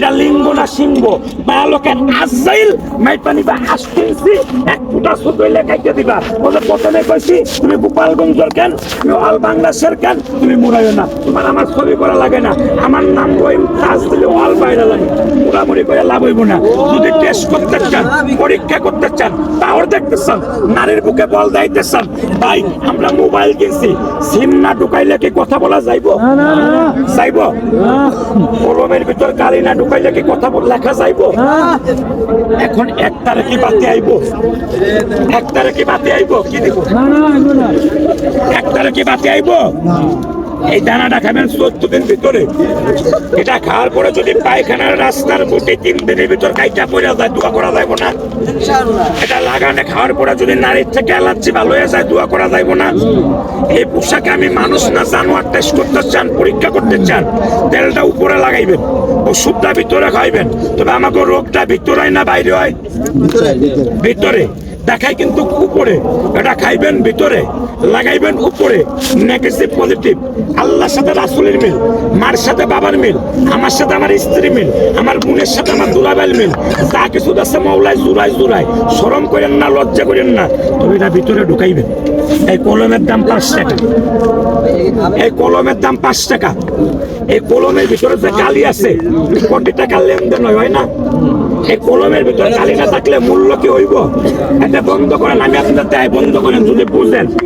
এটা লিঙ্গ না সিংহ? বালকের আজাইল মাইপানি বা আসতেছি এক ফুটা হইলে কাইতে দিবা। বলে প্রথমে কইছি, তুমি গোপালগঞ্জের কেন? তুমি অল বাংলাদেশের কেন? তুমি মুরাইও না। তোমার আমার ছবি করা লাগে না। আমার নাম কইম তাজ দিলে অল বাইরে লাগে। মুড়ামুড়ি করে লাভ হইব না। যদি টেস্ট করতে চান পরীক্ষা করতে চান পাওয়ার দেখতে চান নারীর বুকে বল দাইতে চান ভাই আমরা মোবাইল কিনছি সিম না ঢুকাইলে কি কথা বলা যাইবো? যাইবো? কলমের ভিতর কালি না ঢুকাইলে কি কথা বল লেখা যাইবো? এখন এক তারিখে বাতি আইব। এক তারিখে বাতি আইব কি দিব? এক তারিখে বাতি আইব? এই দানাটা খাবেন চোদ্দ দিন ভিতরে। এটা খাওয়ার পরে যদি পায়খানার রাস্তার বুটে তিন দিনের ভিতর কাইটা পড়ে যায় দোয়া করা যাইব না। এটা লাগানে খাওয়ার পরে যদি নারীর থেকে অ্যালার্জি ভালো হয়ে যায় দোয়া করা যাইব না। এই পোশাকে আমি মানুষ না জানোয়ার টেস্ট করতে চান পরীক্ষা করতে চান তেলটা উপরে লাগাইবেন ওষুধটা ভিতরে খাইবেন তবে আমাকে রোগটা ভিতরে হয় না বাইরে হয়? ভিতরে। দেখাই কিন্তু উপরে। এটা খাইবেন ভিতরে, লাগাইবেন উপরে। নেগেটিভ পজিটিভ আল্লাহর সাথে রাসুলের মিল, মার সাথে বাবার মিল, আমার সাথে আমার স্ত্রী মিল, আমার বোনের সাথে আমার দুলাবেল মিল। যা কিছু আছে মৌলায় জুরাই জুরাই শরম করেন না, লজ্জা করেন না। তবে এটা ভিতরে ঢুকাইবেন। এই কলমের দাম পাঁচ টাকা। এই কলমের দাম পাঁচ টাকা। এই কলমের ভিতরে যে কালি আছে কোটি টাকা লেনদেন হয়, না? এই কলমের ভিতরে কালি না থাকলে মূল্য কি হইব? এটা বন্ধ করেন আমি আপনাদের তাই বন্ধ করেন যদি বুঝেন।